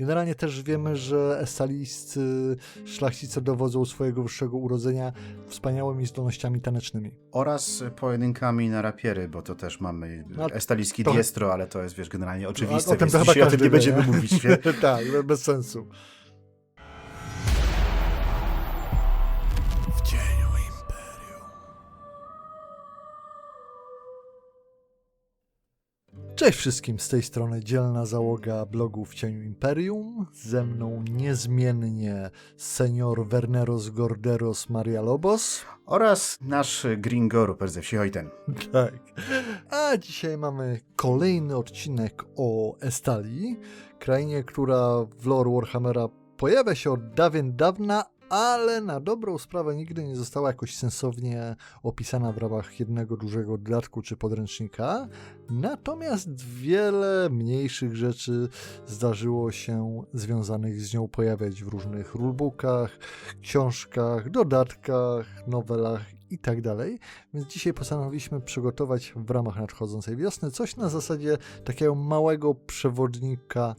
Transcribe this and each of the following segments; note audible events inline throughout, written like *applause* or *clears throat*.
Generalnie też wiemy, że estalijscy szlachcice dowodzą swojego wyższego urodzenia wspaniałymi zdolnościami tanecznymi. Oraz pojedynkami na rapiery, bo to też mamy No, estalijski trochę- diestro, ale to jest, wiesz, generalnie oczywiste, o tym więc to chyba o tym nie wie, będziemy nie? mówić. *laughs* Tak, bez sensu. Cześć wszystkim, z tej strony dzielna załoga blogu w cieniu Imperium. Ze mną niezmiennie senior Werneros Gorderos Maria Lobos. Oraz nasz Gringo Rupert ze wsi Hojten. Tak. A dzisiaj mamy kolejny odcinek o Estalii, krainie, która w lore Warhammera pojawia się od dawien dawna, ale na dobrą sprawę nigdy nie została jakoś sensownie opisana w ramach jednego dużego dodatku czy podręcznika. Natomiast wiele mniejszych rzeczy zdarzyło się związanych z nią pojawiać w różnych rulebookach, książkach, dodatkach, nowelach i tak dalej. Więc dzisiaj postanowiliśmy przygotować w ramach nadchodzącej wiosny coś na zasadzie takiego małego przewodnika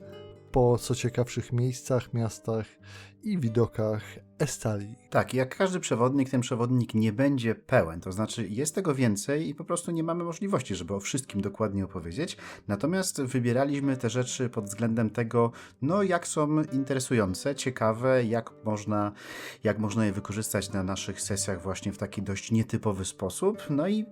po co ciekawszych miejscach, miastach i widokach Tak, jak każdy przewodnik, ten przewodnik nie będzie pełen. To znaczy, jest tego więcej i po prostu nie mamy możliwości, żeby o wszystkim dokładnie opowiedzieć. Natomiast wybieraliśmy te rzeczy pod względem tego, no jak są interesujące, ciekawe, jak można, jak można je wykorzystać na naszych sesjach właśnie w taki dość nietypowy sposób. No i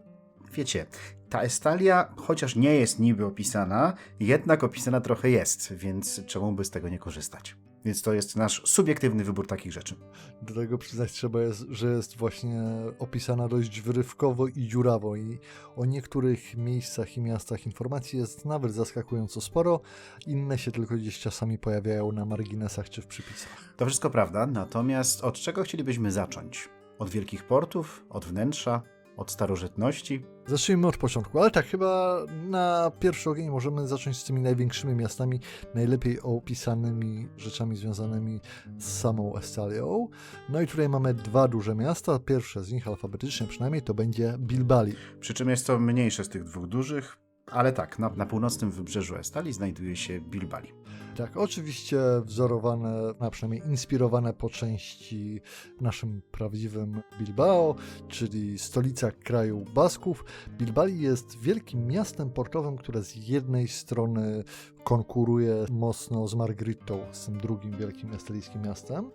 wiecie, ta Estalia, chociaż nie jest niby opisana, jednak opisana trochę jest, więc czemu by z tego nie korzystać? Więc to jest nasz subiektywny wybór takich rzeczy. Do tego przyznać trzeba, jest, że jest właśnie opisana dość wyrywkowo i dziurawo i o niektórych miejscach i miastach informacji jest nawet zaskakująco sporo, inne się tylko gdzieś czasami pojawiają na marginesach czy w przypisach. To wszystko prawda, natomiast od czego chcielibyśmy zacząć? Od wielkich portów, od wnętrza, od starożytności? Zacznijmy od początku, ale tak, chyba na pierwszy ogień możemy zacząć z tymi największymi miastami, najlepiej opisanymi rzeczami związanymi z samą Estalią. No i tutaj mamy dwa duże miasta, pierwsze z nich alfabetycznie przynajmniej to będzie Bilbali. Przy czym jest to mniejsze z tych dwóch dużych, ale tak, na, na północnym wybrzeżu Estalii znajduje się Bilbali. Tak, oczywiście wzorowane, a przynajmniej inspirowane po części naszym prawdziwym Bilbao, czyli stolica kraju Basków. Bilbali jest wielkim miastem portowym, które z jednej strony konkuruje mocno z Margritą, z tym drugim wielkim estalijskim miastem.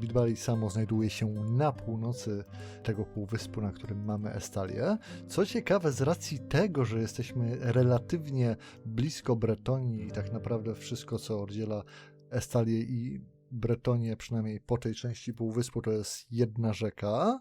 Bilbali samo znajduje się na północy tego półwyspu, na którym mamy Estalię. Co ciekawe, z racji tego, że jesteśmy relatywnie blisko Bretonii i tak naprawdę wszystko, co oddziela Estalię i Bretonię, przynajmniej po tej części półwyspu, to jest jedna rzeka,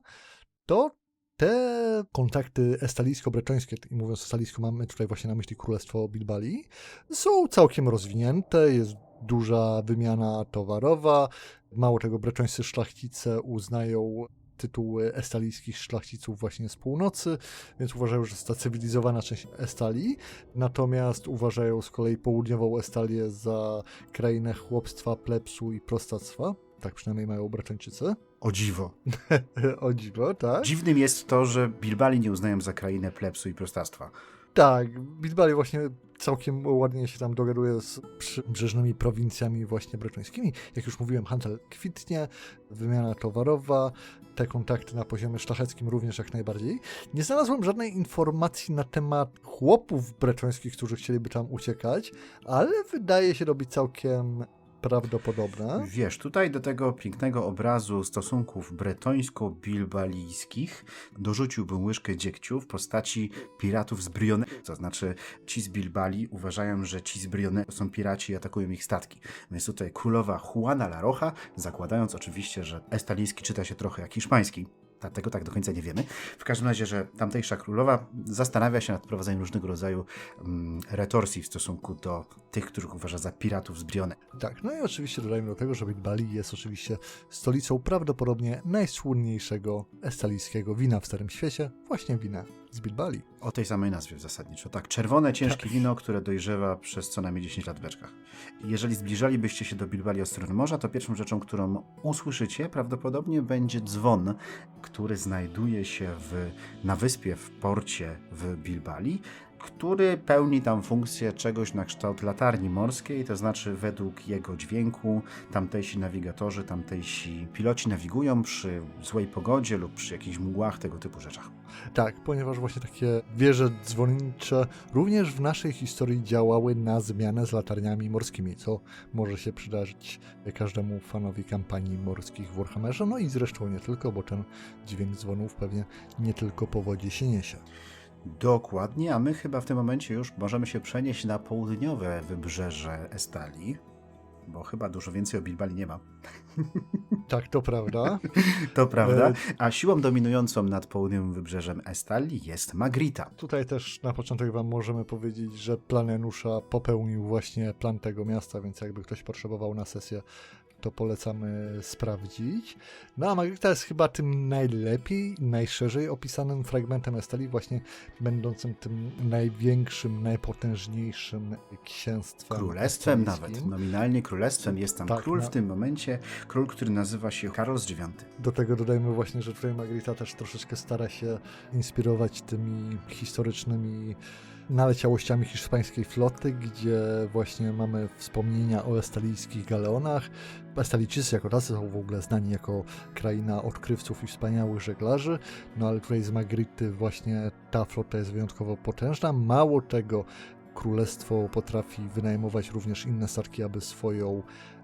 to te kontakty estalijsko-bretońskie, i mówiąc estalijsko, mamy tutaj właśnie na myśli Królestwo Bilbali, są całkiem rozwinięte, jest duża wymiana towarowa. Mało tego, bretońscy szlachcice uznają tytuły estalijskich szlachciców właśnie z północy, więc uważają, że jest to cywilizowana część Estalii. Natomiast uważają z kolei południową Estalię za krainę chłopstwa, plebsu i prostactwa. Tak przynajmniej mają Bretończycy. O dziwo. *laughs* o dziwo, tak? Dziwnym jest to, że Bilbali nie uznają za krainę plebsu i prostactwa. Tak, Bilbali właśnie całkiem ładnie się tam dogaduje z przybrzeżnymi prowincjami właśnie bretońskimi. Jak już mówiłem, handel kwitnie, wymiana towarowa, te kontakty na poziomie szlacheckim również jak najbardziej. Nie znalazłem żadnej informacji na temat chłopów bretońskich, którzy chcieliby tam uciekać, ale wydaje się robić całkiem prawdopodobne. Wiesz, tutaj do tego pięknego obrazu stosunków bretońsko-bilbalijskich dorzuciłbym łyżkę dziegciu w postaci piratów z Brione. To znaczy, ci z Bilbali uważają, że ci z Brione są piraci i atakują ich statki. Więc tutaj królowa Juana La Roja, zakładając oczywiście, że estalijski czyta się trochę jak hiszpański, ta- tego tak do końca nie wiemy. W każdym razie, że tamtejsza królowa zastanawia się nad prowadzeniem różnego rodzaju mm, retorsji w stosunku do tych, których uważa za piratów z Brione. Tak, no i oczywiście dodajmy do tego, że Bilbali jest oczywiście stolicą prawdopodobnie najsłynniejszego estalijskiego wina w Starym Świecie, właśnie wina z Bilbali. O tej samej nazwie zasadniczo. Tak, czerwone, ciężkie wino, które dojrzewa przez co najmniej 10 lat w beczkach. Jeżeli zbliżalibyście się do Bilbali od strony morza, to pierwszą rzeczą, którą usłyszycie, prawdopodobnie będzie dzwon, który znajduje się w, na wyspie, w porcie w Bilbali, który pełni tam funkcję czegoś na kształt latarni morskiej, to znaczy według jego dźwięku tamtejsi nawigatorzy, tamtejsi piloci nawigują przy złej pogodzie lub przy jakichś mgłach, tego typu rzeczach. Tak, ponieważ właśnie takie wieże dzwonnicze również w naszej historii działały na zmianę z latarniami morskimi, co może się przydarzyć każdemu fanowi kampanii morskich w Warhammerze, no i zresztą nie tylko, bo ten dźwięk dzwonów pewnie nie tylko po wodzie się niesie. Dokładnie, a my chyba w tym momencie już możemy się przenieść na południowe wybrzeże Estalii, bo chyba dużo więcej o Bilbali nie ma. *laughs* Tak, to prawda. *laughs* To prawda. E, A siłą dominującą nad południowym wybrzeżem Estalii jest Magrita. Tutaj też na początek wam możemy powiedzieć, że plan Janusza popełnił właśnie plan tego miasta, więc jakby ktoś potrzebował na sesję, to polecamy sprawdzić. No a Magrita jest chyba tym najlepiej, najszerzej opisanym fragmentem Esteli, właśnie będącym tym największym, najpotężniejszym księstwem. Królestwem estelickim. nawet, nominalnie królestwem. Jest tam Tak, król w tym momencie, król, który nazywa się Karol IX. Do tego dodajmy właśnie, że tutaj Magrita też troszeczkę stara się inspirować tymi historycznymi naleciałościami hiszpańskiej floty, gdzie właśnie mamy wspomnienia o estalijskich galeonach. Estalijczycy jako tacy są w ogóle znani jako kraina odkrywców i wspaniałych żeglarzy, no ale tutaj z Magrity właśnie ta flota jest wyjątkowo potężna. Mało tego, królestwo potrafi wynajmować również inne statki, aby swoją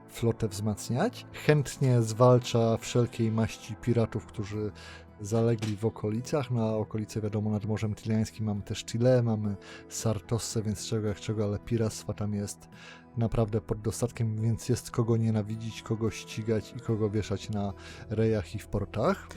flotę wzmacniać. Chętnie zwalcza wszelkiej maści piratów, którzy zalegli w okolicach. Na okolice wiadomo nad Morzem Tiliańskim mamy też Chile, mamy Sartossę, więc czego jak czego, ale piractwa tam jest naprawdę pod dostatkiem, więc jest kogo nienawidzić, kogo ścigać i kogo wieszać na rejach i w portach.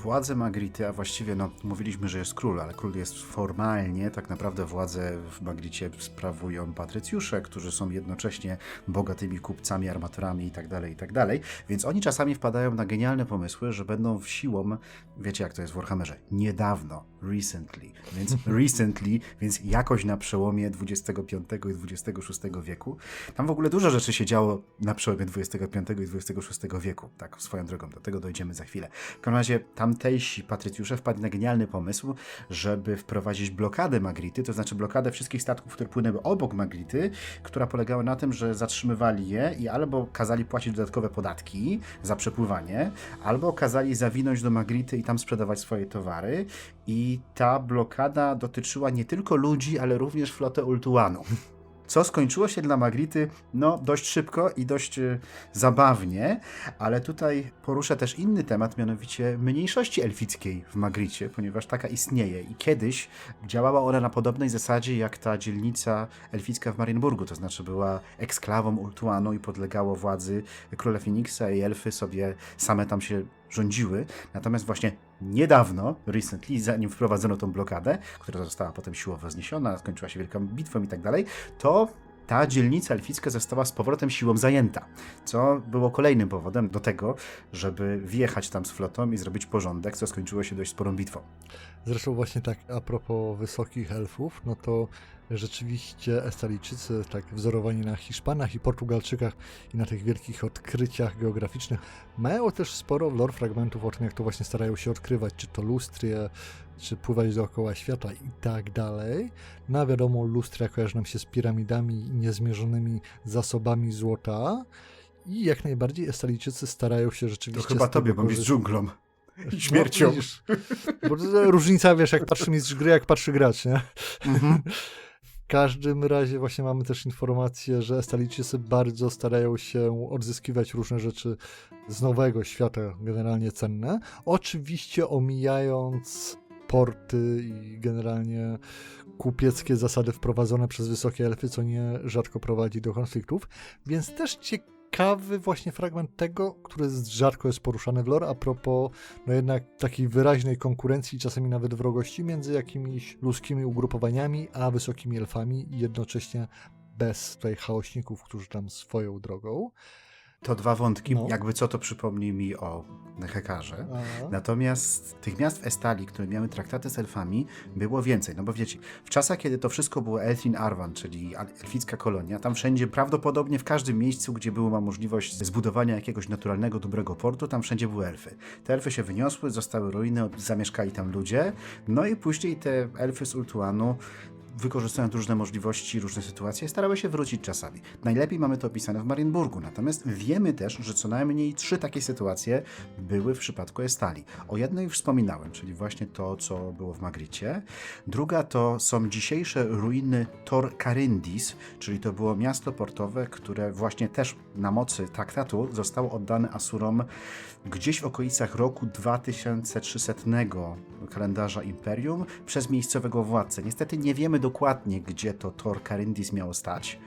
Władze Magrity, a właściwie no, mówiliśmy, że jest król, ale król jest formalnie, tak naprawdę władzę w Magricie sprawują patrycjusze, którzy są jednocześnie bogatymi kupcami, armatorami itd., itd., więc oni czasami wpadają na genialne pomysły, że będą siłą, wiecie jak to jest w Warhammerze, niedawno, recently, więc *laughs* recently, więc jakoś na przełomie XXV i XXVI wieku. Tam w ogóle dużo rzeczy się działo na przełomie XXV i XXVI wieku, tak swoją drogą, do tego dojdziemy za chwilę. W każdym razie tamtejsi patrycjusze wpadli na genialny pomysł, żeby wprowadzić blokadę Magrity, to znaczy blokadę wszystkich statków, które płynęły obok Magrity, która polegała na tym, że zatrzymywali je i albo kazali płacić dodatkowe podatki za przepływanie, albo kazali zawinąć do Magrity i tam sprzedawać swoje towary. I ta blokada dotyczyła nie tylko ludzi, ale również flotę Ultuanu. Co skończyło się dla Magrity no, dość szybko i dość e, zabawnie, ale tutaj poruszę też inny temat, mianowicie mniejszości elfickiej w Magricie, ponieważ taka istnieje i kiedyś działała ona na podobnej zasadzie jak ta dzielnica elficka w Marienburgu, to znaczy była eksklawą Ultuanu i podlegało władzy króla Feniksa i elfy sobie same tam się rządziły. Natomiast właśnie niedawno, recently, zanim wprowadzono tą blokadę, która została potem siłowo zniesiona, skończyła się wielką bitwą i tak dalej, to ta dzielnica elficka została z powrotem siłą zajęta, co było kolejnym powodem do tego, żeby wjechać tam z flotą i zrobić porządek, co skończyło się dość sporą bitwą. Zresztą właśnie tak a propos wysokich elfów, no to rzeczywiście Estalijczycy, tak wzorowani na Hiszpanach i Portugalczykach i na tych wielkich odkryciach geograficznych, mają też sporo lore fragmentów o tym, jak to właśnie starają się odkrywać, czy to lustrie, czy pływać dookoła świata i tak dalej. No a wiadomo, lustria kojarzy nam się z piramidami i niezmierzonymi zasobami złota. I jak najbardziej Estalijczycy starają się To rzeczywiście... chyba z tego tobie, bo jest korzystać. dżunglą. I *laughs* śmiercią. No, widzisz, *laughs* bo to różnica, wiesz, jak patrzy mistrz gry, jak patrzy gracz, nie? Mhm. W każdym razie właśnie mamy też informację, że Estalijczycy bardzo starają się odzyskiwać różne rzeczy z nowego świata, generalnie cenne. Oczywiście omijając porty i generalnie kupieckie zasady wprowadzone przez wysokie elfy, co nie rzadko prowadzi do konfliktów, więc też ciekawy właśnie fragment tego, który rzadko jest poruszany w lore, a propos no jednak takiej wyraźnej konkurencji, czasami nawet wrogości między jakimiś ludzkimi ugrupowaniami, a wysokimi elfami i jednocześnie bez tutaj chaośników, którzy tam swoją drogą. To dwa wątki, No. jakby co to przypomni mi o Hekarze. A, Natomiast tych miast w Estalii, które miały traktaty z elfami, było więcej. No bo wiecie, w czasach, kiedy to wszystko było Elfin Arwan, czyli elficka kolonia, tam wszędzie, prawdopodobnie w każdym miejscu, gdzie była możliwość zbudowania jakiegoś naturalnego, dobrego portu, tam wszędzie były elfy. Te elfy się wyniosły, zostały ruiny, zamieszkali tam ludzie, no i później te elfy z Ultuanu wykorzystując różne możliwości, różne sytuacje, starały się wrócić czasami. Najlepiej mamy to opisane w Marienburgu, natomiast wiemy też, że co najmniej trzy takie sytuacje były w przypadku Estali. O jednej już wspominałem, czyli właśnie to, co było w Magricie. Druga to są dzisiejsze ruiny Tor Caryndis, czyli to było miasto portowe, które właśnie też na mocy traktatu zostało oddane Asurom gdzieś w okolicach roku 2300 kalendarza Imperium przez miejscowego władcę. Niestety nie wiemy dokładnie, gdzie to Tor Caryndis miało stać.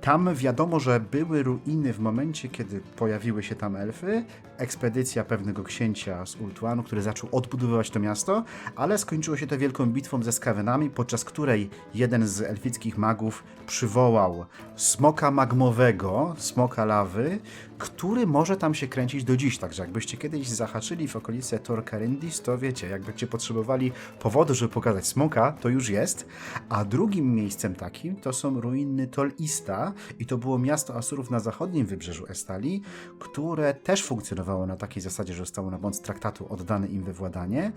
Tam wiadomo, że były ruiny w momencie, kiedy pojawiły się tam elfy. Ekspedycja pewnego księcia z Ultuanu, który zaczął odbudowywać to miasto, ale skończyło się to wielką bitwą ze Skawenami, podczas której jeden z elfickich magów przywołał smoka magmowego, smoka lawy, który może tam się kręcić do dziś. Także jakbyście kiedyś zahaczyli w okolice Tor Caryndis, to wiecie, jakbyście potrzebowali powodu, żeby pokazać smoka, to już jest. A drugim miejscem takim to są ruiny Tol Ista i to było miasto Asurów na zachodnim wybrzeżu Estalii, które też funkcjonowało na takiej zasadzie, że zostało na mocy traktatu oddane im we władanie,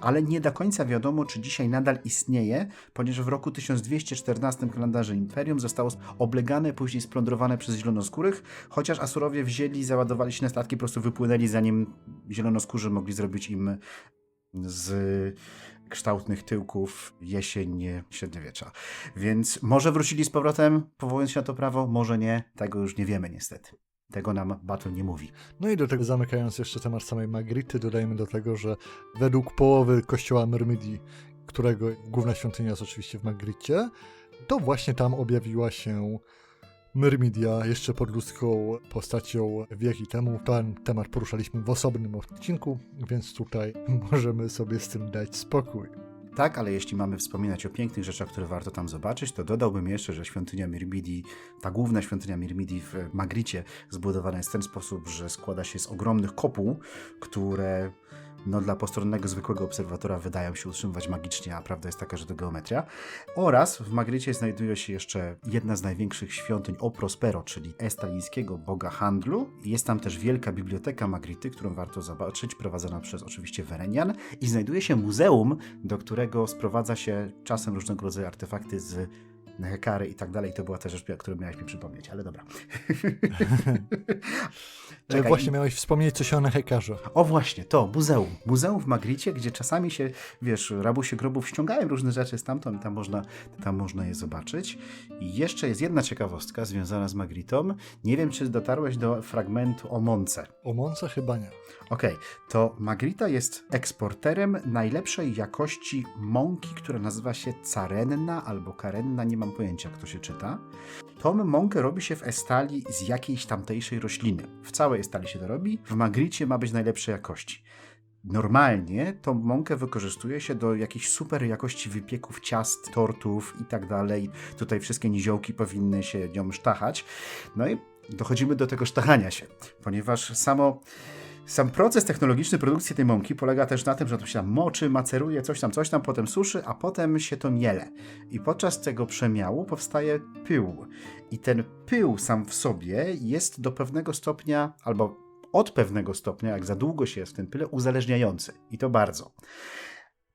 ale nie do końca wiadomo, czy dzisiaj nadal istnieje, ponieważ w roku 1214 kalendarze Imperium zostało oblegane, później splądrowane przez Zielonoskórych, chociaż Asurowie wzięli, załadowali się na statki, po prostu wypłynęli, zanim Zielonoskórzy mogli zrobić im z kształtnych tyłków jesień średniowiecza. Więc może wrócili z powrotem, powołując się na to prawo, może nie, tego już nie wiemy niestety. Tego nam Battle nie mówi. No i do tego zamykając jeszcze temat samej Magrity, dodajmy do tego, że według połowy kościoła Myrmidii, którego główna świątynia jest oczywiście w Magricie, to właśnie tam objawiła się Myrmidia jeszcze pod ludzką postacią wieki temu. Ten temat poruszaliśmy w osobnym odcinku, więc tutaj *laughs* możemy sobie z tym dać spokój. Tak, ale jeśli mamy wspominać o pięknych rzeczach, które warto tam zobaczyć, to dodałbym jeszcze, że świątynia Mirmidii, ta główna świątynia Mirmidii w Magricie zbudowana jest w ten sposób, że składa się z ogromnych kopuł, które no, dla postronnego, zwykłego obserwatora wydają się utrzymywać magicznie, a prawda jest taka, że to geometria. Oraz w Magricie znajduje się jeszcze jedna z największych świątyń O Prospero, czyli estalińskiego boga handlu. Jest tam też wielka biblioteka Magrity, którą warto zobaczyć, prowadzona przez oczywiście Werenian. I znajduje się muzeum, do którego sprowadza się czasem różnego rodzaju artefakty z Hekary i tak dalej. To była też rzecz, którą miałeś mi przypomnieć, ale dobra. *laughs* E, Właśnie miałeś wspomnieć coś o Nehekarze. O właśnie, to, muzeum. Muzeum w Magricie, gdzie czasami się, wiesz, rabusie grobów ściągają różne rzeczy stamtąd i tam można, tam można je zobaczyć. I jeszcze jest jedna ciekawostka związana z Magritą. Nie wiem, czy dotarłeś do fragmentu o Monce. O Monce chyba nie. Okej, to Magrita jest eksporterem najlepszej jakości mąki, która nazywa się carenna albo karenna, nie mam pojęcia, jak to się czyta. Tą mąkę robi się w Estalii z jakiejś tamtejszej rośliny. W całej Estalii się to robi, w Magricie ma być najlepszej jakości. Normalnie tą mąkę wykorzystuje się do jakichś super jakości wypieków, ciast, tortów i tak dalej. Tutaj wszystkie niziołki powinny się nią sztachać. No i dochodzimy do tego sztachania się, ponieważ samo sam proces technologiczny produkcji tej mąki polega też na tym, że to się tam moczy, maceruje, coś tam, coś tam, potem suszy, a potem się to miele. I podczas tego przemiału powstaje pył. I ten pył sam w sobie jest do pewnego stopnia, albo od pewnego stopnia, jak za długo się jest w tym pyle, uzależniający. I to bardzo.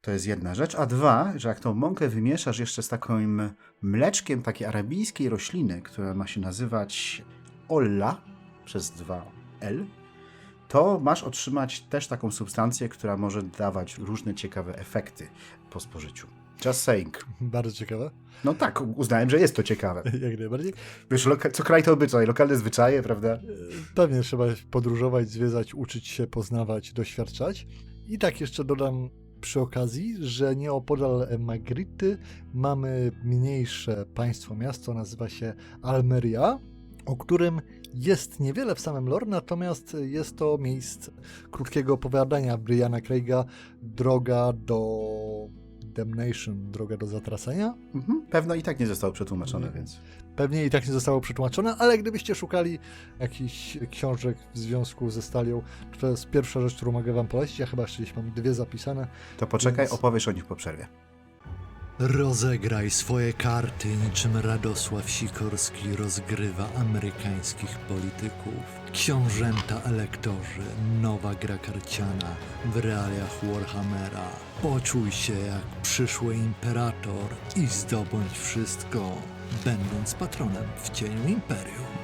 To jest jedna rzecz. A dwa, że jak tą mąkę wymieszasz jeszcze z takim mleczkiem takiej arabijskiej rośliny, która ma się nazywać olla przez dwa L, to masz otrzymać też taką substancję, która może dawać różne ciekawe efekty po spożyciu. Just saying. Bardzo ciekawe. No tak, uznałem, że jest to ciekawe. *laughs* Jak najbardziej. Wiesz, co kraj to obyczaj, lokalne zwyczaje, prawda? E, Pewnie trzeba podróżować, zwiedzać, uczyć się, poznawać, doświadczać. I tak jeszcze dodam przy okazji, że nieopodal Magrity mamy mniejsze państwo, miasto, nazywa się Almeria, o którym jest niewiele w samym lore, natomiast jest to miejsce krótkiego opowiadania Briana Craiga Droga do Damnation, droga do zatracenia. Mhm. Pewno i tak nie zostało przetłumaczone, więc. pewnie i tak nie zostało przetłumaczone, ale gdybyście szukali jakichś książek w związku ze stalią, to, to jest pierwsza rzecz, którą mogę wam polecić. Ja chyba jeszcze gdzieś mam dwie zapisane. To poczekaj, Więc- opowiesz o nich po przerwie. Rozegraj swoje karty, niczym Radosław Sikorski rozgrywa amerykańskich polityków. Książęta elektorzy, nowa gra karciana w realiach Warhammera. Poczuj się jak przyszły imperator i zdobądź wszystko, będąc patronem w cieniu imperium.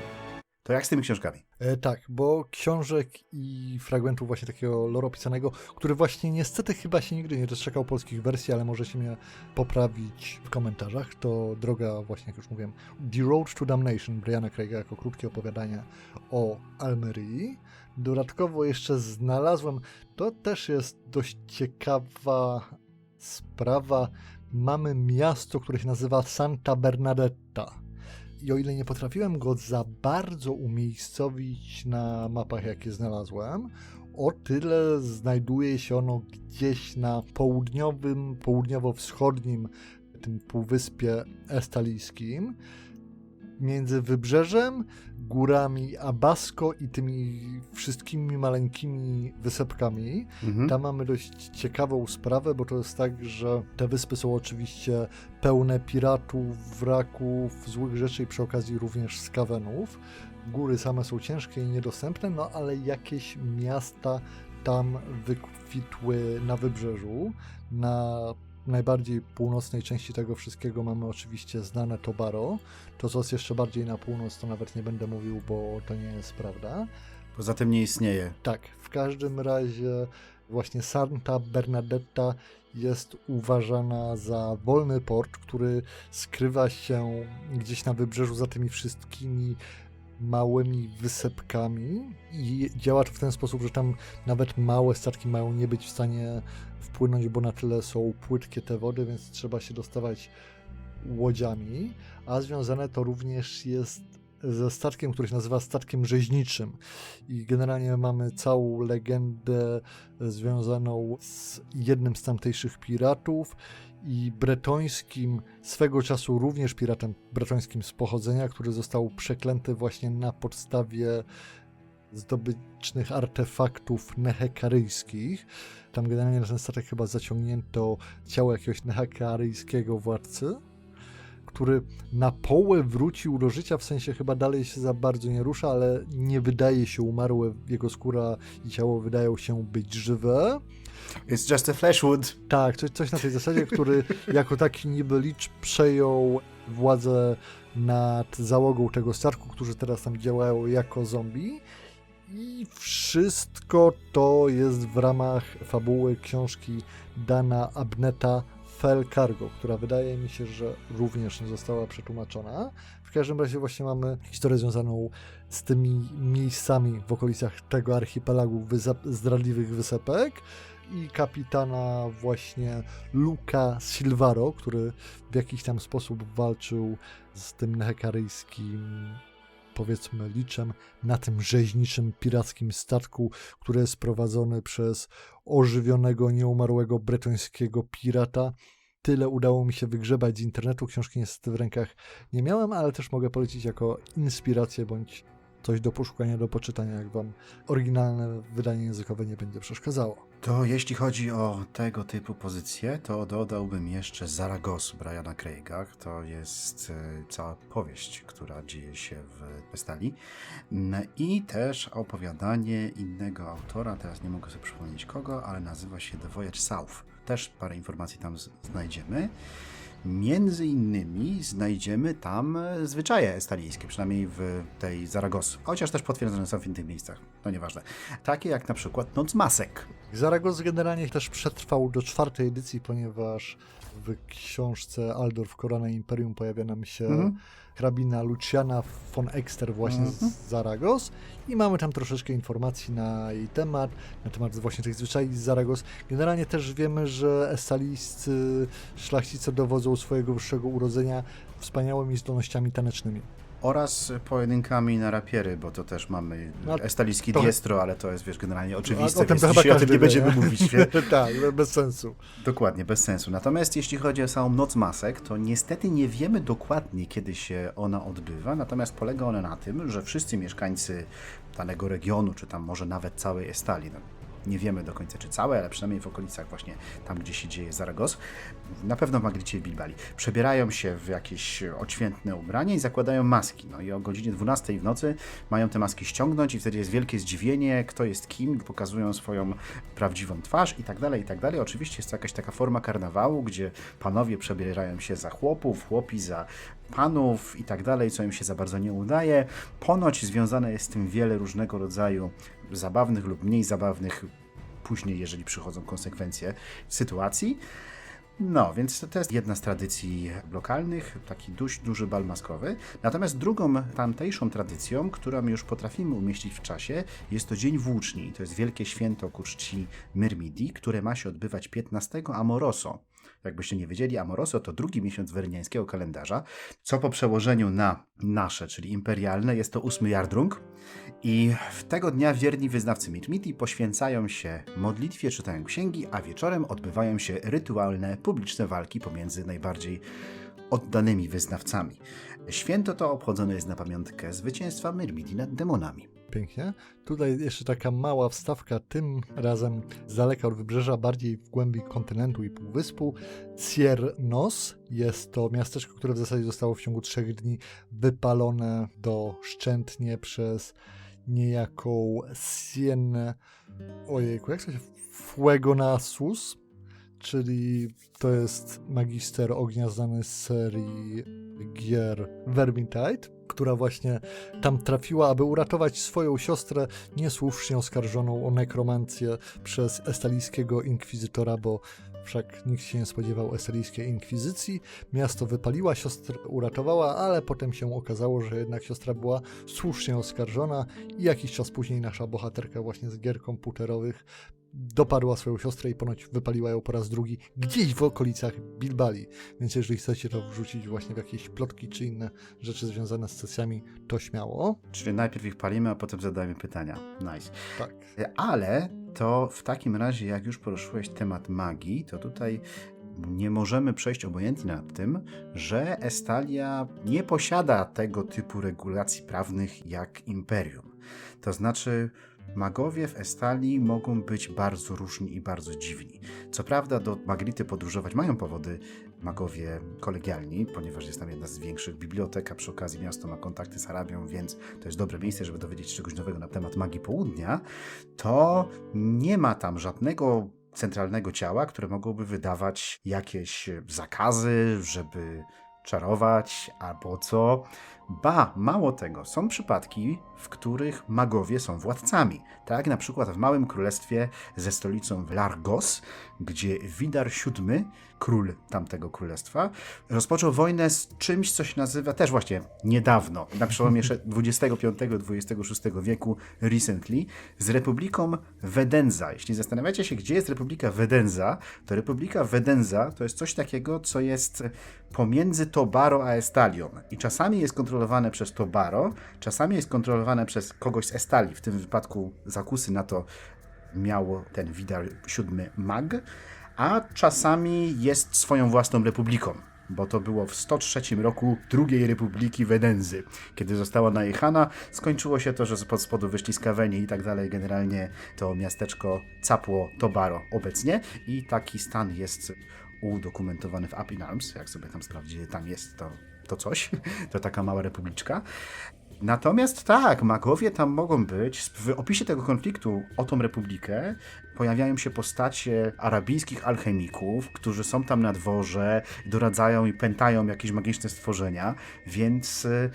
To jak z tymi książkami? E, tak, bo książek i fragmentów właśnie takiego lore opisanego, który właśnie niestety chyba się nigdy nie doczekał polskich wersji, ale możecie mnie poprawić w komentarzach, to droga właśnie, jak już mówiłem, The Road to Damnation Briana Craiga jako krótkie opowiadanie o Almerii. Dodatkowo jeszcze znalazłem, to też jest dość ciekawa sprawa, mamy miasto, które się nazywa Santa Bernadetta. I o ile nie potrafiłem go za bardzo umiejscowić na mapach, jakie znalazłem, o tyle znajduje się ono gdzieś na południowym, południowo-wschodnim tym półwyspie estalijskim, między wybrzeżem, górami Abasko i tymi wszystkimi maleńkimi wysepkami. Mhm. Tam mamy dość ciekawą sprawę, bo to jest tak, że te wyspy są oczywiście pełne piratów, wraków, złych rzeczy i przy okazji również skawenów. Góry same są ciężkie i niedostępne, no ale jakieś miasta tam wykwitły na wybrzeżu. Na najbardziej północnej części tego wszystkiego mamy oczywiście znane Tobaro. To, co jest jeszcze bardziej na północ, to nawet nie będę mówił, bo to nie jest prawda. Poza tym nie istnieje. Tak, w każdym razie właśnie Santa Bernadetta jest uważana za wolny port, który skrywa się gdzieś na wybrzeżu za tymi wszystkimi małymi wysepkami i działa to w ten sposób, że tam nawet małe statki mają nie być w stanie wpłynąć, bo na tyle są płytkie te wody, więc trzeba się dostawać łodziami, a związane to również jest ze statkiem, który się nazywa statkiem rzeźniczym. I generalnie mamy całą legendę związaną z jednym z tamtejszych piratów i bretońskim, swego czasu również piratem bretońskim z pochodzenia, który został przeklęty właśnie na podstawie zdobycznych artefaktów nehekaryjskich. Tam generalnie na ten statek chyba zaciągnięto ciało jakiegoś nehekaryjskiego władcy, który na połę wrócił do życia, w sensie chyba dalej się za bardzo nie rusza, ale nie wydaje się umarły, jego skóra i ciało wydają się być żywe. It's just a fleshwood. Tak, coś, coś na tej zasadzie, który jako taki niby licz przejął władzę nad załogą tego statku, którzy teraz tam działają jako zombie. I wszystko to jest w ramach fabuły książki Dana Abneta Fell Cargo, która wydaje mi się, że również nie została przetłumaczona. W każdym razie właśnie mamy historię związaną z tymi miejscami w okolicach tego archipelagu zdradliwych wysepek i kapitana właśnie Luca Silvaro, który w jakiś tam sposób walczył z tym nehekaryjskim powiedzmy liczem na tym rzeźniczym pirackim statku, który jest prowadzony przez ożywionego, nieumarłego bretońskiego pirata. Tyle udało mi się wygrzebać z internetu. Książki niestety w rękach nie miałem, ale też mogę polecić jako inspirację bądź coś do poszukania, do poczytania, jak wam oryginalne wydanie językowe nie będzie przeszkadzało. To jeśli chodzi o tego typu pozycje, to dodałbym jeszcze Zaragos Briana Craiga. To jest e, cała powieść, która dzieje się w Pestali. Mm, I też opowiadanie innego autora, teraz nie mogę sobie przypomnieć kogo, ale nazywa się The Voyage South. Też parę informacji tam znajdziemy. Między innymi znajdziemy tam e, zwyczaje estalijskie, przynajmniej w tej Zaragos. Chociaż też potwierdzone są w innych miejscach, no nieważne. Takie jak na przykład Noc Masek. Zaragos generalnie też przetrwał do czwartej edycji, ponieważ w książce Aldorf Korona Imperium pojawia nam się Mhm. hrabina Luciana von Exter właśnie Mhm. z Zaragos i mamy tam troszeczkę informacji na jej temat, na temat właśnie tych zwyczajów z Zaragos. Generalnie też wiemy, że estalijscy szlachcice dowodzą swojego wyższego urodzenia wspaniałymi zdolnościami tanecznymi. Oraz pojedynkami na rapiery, bo to też mamy No, estalijski to- diestro, ale to jest wiesz generalnie oczywiste, o tym więc dzisiaj o tym nie wie, będziemy mówić. *laughs* Tak, bez sensu. Dokładnie, bez sensu. Natomiast jeśli chodzi o samą Noc Masek, to niestety nie wiemy dokładnie, kiedy się ona odbywa, natomiast polega ona na tym, że wszyscy mieszkańcy danego regionu, czy tam może nawet całej Estalii, no, nie wiemy do końca czy całe, ale przynajmniej w okolicach właśnie tam, gdzie się dzieje Zaragos, na pewno w Magricie i Bilbali, przebierają się w jakieś odświętne ubranie i zakładają maski. No i o godzinie 12 w nocy mają te maski ściągnąć i wtedy jest wielkie zdziwienie, kto jest kim, pokazują swoją prawdziwą twarz i tak dalej, i tak dalej. Oczywiście jest to jakaś taka forma karnawału, gdzie panowie przebierają się za chłopów, chłopi za panów i tak dalej, co im się za bardzo nie udaje. Ponoć związane jest z tym wiele różnego rodzaju zabawnych lub mniej zabawnych później, jeżeli przychodzą konsekwencje sytuacji. No, więc to- jest jedna z tradycji lokalnych, taki dość duży bal maskowy. Natomiast drugą tamtejszą tradycją, którą już potrafimy umieścić w czasie, jest to Dzień Włóczni. To jest wielkie święto ku czci Myrmidii, które ma się odbywać 15 Amoroso. Jakbyście nie wiedzieli, Amoroso to drugi miesiąc werniańskiego kalendarza, co po przełożeniu na nasze, czyli imperialne, jest to ósmy Jardrung. I w tego dnia wierni wyznawcy Mirmidii poświęcają się modlitwie, czytają księgi, a wieczorem odbywają się rytualne, publiczne walki pomiędzy najbardziej oddanymi wyznawcami. Święto to obchodzone jest na pamiątkę zwycięstwa Myrmidii nad demonami. Pięknie. Tutaj jeszcze taka mała wstawka, tym razem z daleka od wybrzeża, bardziej w głębi kontynentu i półwyspu. Ciernos jest to miasteczko, które w zasadzie zostało w ciągu trzech dni wypalone doszczętnie przez niejaką Siennę, ojejku, jak to się, Fuegonasus, czyli to jest magister ognia znany z serii gier Vermintide, która właśnie tam trafiła, aby uratować swoją siostrę niesłusznie oskarżoną o nekromancję przez estalijskiego inkwizytora, bo wszak nikt się nie spodziewał estalijskiej inkwizycji. Miasto wypaliła, siostrę uratowała, ale potem się okazało, że jednak siostra była słusznie oskarżona i jakiś czas później nasza bohaterka właśnie z gier komputerowych doparła swoją siostrę i ponoć wypaliła ją po raz drugi gdzieś w okolicach Bilbali. Więc jeżeli chcecie to wrzucić właśnie w jakieś plotki czy inne rzeczy związane z sesjami, to śmiało. Czyli najpierw ich palimy, a potem zadajemy pytania. Nice. Tak. Ale to w takim razie, jak już poruszyłeś temat magii, to tutaj nie możemy przejść obojętnie nad tym, że Estalia nie posiada tego typu regulacji prawnych jak Imperium. To znaczy, magowie w Estalii mogą być bardzo różni i bardzo dziwni. Co prawda, do Magrity podróżować mają powody magowie kolegialni, ponieważ jest tam jedna z większych bibliotek, a przy okazji miasto ma kontakty z Arabią, więc to jest dobre miejsce, żeby dowiedzieć się czegoś nowego na temat magii południa, to nie ma tam żadnego centralnego ciała, które mogłoby wydawać jakieś zakazy, żeby czarować albo co. Ba, mało tego, są przypadki, w których magowie są władcami. Tak na przykład w Małym Królestwie ze stolicą w Largos, gdzie Widar VII, król tamtego królestwa, rozpoczął wojnę z czymś, co się nazywa też właśnie niedawno, na przełomie XXV-XXVI *laughs* wieku, recently, z Republiką Wedenza. Jeśli zastanawiacie się, gdzie jest Republika Wedenza, to Republika Wedenza to jest coś takiego, co jest pomiędzy Tobaro a Estalią. I czasami jest kontrolowane przez Tobaro, czasami jest kontrolowane przez kogoś z Estalii. W tym wypadku zakusy na to miał ten Widar VII Mag, a czasami jest swoją własną republiką. Bo to było w 103 roku II Republiki Wedenzy. Kiedy została najechana, skończyło się to, że spod spodu wyszli skaweni i tak dalej. Generalnie to miasteczko capło Tobaro obecnie i taki stan jest udokumentowany w Up in Arms. Jak sobie tam sprawdzicie, tam jest to, to coś. To taka mała republiczka. Natomiast tak, magowie tam mogą być. W opisie tego konfliktu o tą republikę pojawiają się postacie arabijskich alchemików, którzy są tam na dworze, doradzają i pętają jakieś magiczne stworzenia, więc y,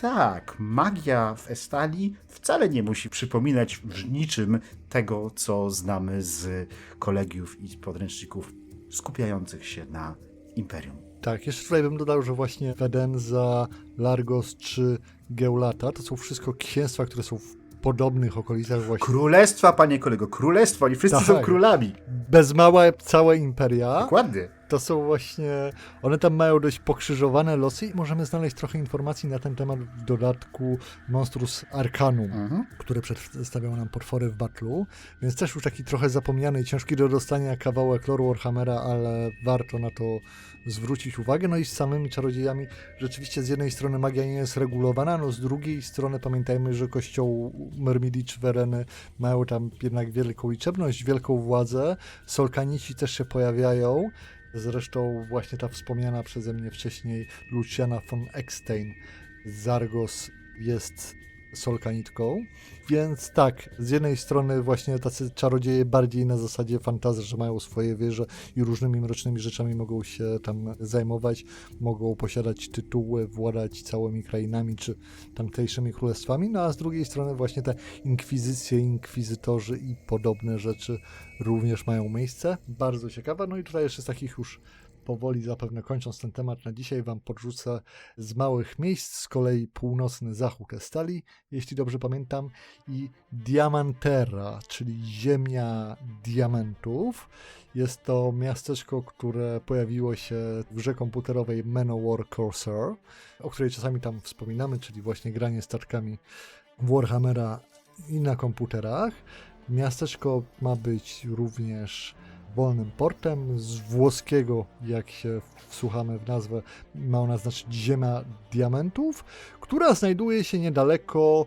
tak, magia w Estalii wcale nie musi przypominać w niczym tego, co znamy z kolegiów i podręczników skupiających się na imperium. Tak, jeszcze tutaj bym dodał, że właśnie Wedenza, Largos czy Geulata to są wszystko księstwa, które są w podobnych okolicach właśnie. Królestwa, panie kolego, królestwo, oni wszyscy Tak. są królami. Bez mała całe imperia. Dokładnie. To są właśnie. One tam mają dość pokrzyżowane losy i możemy znaleźć trochę informacji na ten temat w dodatku Monstrus Arcanum, Mhm. które przedstawiają nam potwory w battlu. Więc też już taki trochę zapomniany i ciężki do dostania kawałek lore Warhammera, ale warto na to zwrócić uwagę. No i z samymi czarodziejami rzeczywiście z jednej strony magia nie jest regulowana, no z drugiej strony pamiętajmy, że kościoł Myrmidicz Wereny mają tam jednak wielką liczebność, wielką władzę. Solkanici też się pojawiają. Zresztą właśnie ta wspomniana przeze mnie wcześniej Luciana von Eckstein Zargos jest solkanitką. Więc tak, z jednej strony właśnie tacy czarodzieje bardziej na zasadzie fantazy, że mają swoje wieże i różnymi mrocznymi rzeczami mogą się tam zajmować, mogą posiadać tytuły, władać całymi krainami czy tamtejszymi królestwami, no a z drugiej strony właśnie te inkwizycje, inkwizytorzy i podobne rzeczy również mają miejsce. Bardzo ciekawe. No i tutaj jeszcze z takich już powoli zapewne kończąc ten temat na dzisiaj wam podrzucę z małych miejsc, z kolei północny zachód Estali, jeśli dobrze pamiętam, i Diamantera, czyli ziemia diamentów. Jest to miasteczko, które pojawiło się w grze komputerowej Manowar Corsair, o której czasami tam wspominamy, czyli właśnie granie statkami Warhammera i na komputerach. Miasteczko ma być również wolnym portem. Z włoskiego, jak się wsłuchamy w nazwę, ma ona znaczyć Ziemia Diamentów, która znajduje się niedaleko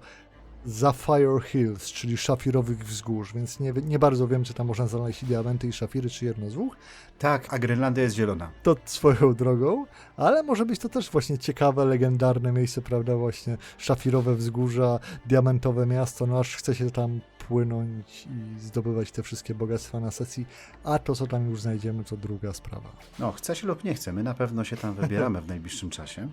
Sapphire Hills, czyli szafirowych wzgórz, więc nie, nie bardzo wiem, czy tam można znaleźć diamenty i szafiry, czy jedno z dwóch. Tak, a Grenlandia jest zielona. To swoją drogą, ale może być to też właśnie ciekawe, legendarne miejsce, prawda, właśnie szafirowe wzgórza, diamentowe miasto, no aż chce się tam płynąć i zdobywać te wszystkie bogactwa na sesji, a to, co tam już znajdziemy, to druga sprawa. No, chce się lub nie chce, my na pewno się tam wybieramy w najbliższym czasie.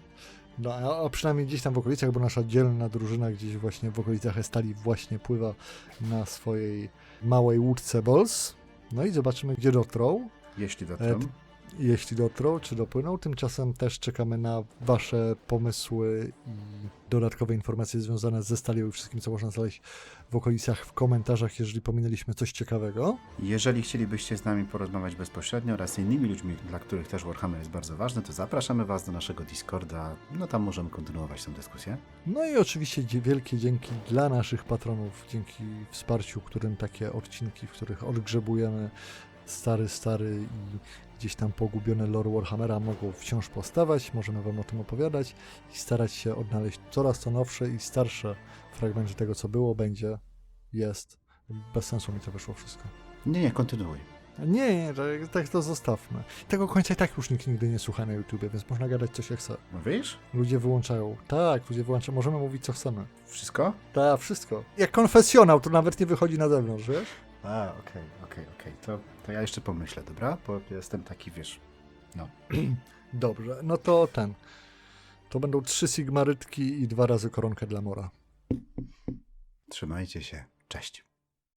No, a, przynajmniej gdzieś tam w okolicach, bo nasza dzielna drużyna gdzieś właśnie w okolicach Estali właśnie pływa na swojej małej łódce Bols. No i zobaczymy, gdzie dotrą. Jeśli E, dotrą. Jeśli dotrą, czy dopłyną. Tymczasem też czekamy na Wasze pomysły i dodatkowe informacje związane ze stalią i wszystkim, co można znaleźć w okolicach w komentarzach, jeżeli pominęliśmy coś ciekawego. Jeżeli chcielibyście z nami porozmawiać bezpośrednio oraz z innymi ludźmi, dla których też Warhammer jest bardzo ważny, to zapraszamy Was do naszego Discorda. No tam możemy kontynuować tę dyskusję. No i oczywiście wielkie dzięki dla naszych patronów, dzięki wsparciu, którym takie odcinki, w których odgrzebujemy stary, stary i gdzieś tam pogubione lore Warhammera mogą wciąż powstawać, możemy Wam o tym opowiadać i starać się odnaleźć coraz to nowsze i starsze fragmenty tego, co było, będzie, jest. Bez sensu mi to wyszło wszystko. Nie, nie, kontynuuj. Nie, nie, tak, to zostawmy. Tego końca i tak już nikt nigdy nie słucha na YouTubie, więc można gadać co się chce. Mówisz? Ludzie wyłączają. Tak, ludzie wyłączają. Możemy mówić co chcemy. Wszystko? Tak, wszystko. Jak konfesjonał, to nawet nie wychodzi na zewnątrz, wiesz? A, okej, okej, okej. To, to ja jeszcze pomyślę, dobra? Bo jestem taki, wiesz... *clears throat* Dobrze, no to ten. To będą trzy sigmarytki i dwa razy koronkę dla mora. Trzymajcie się. Cześć.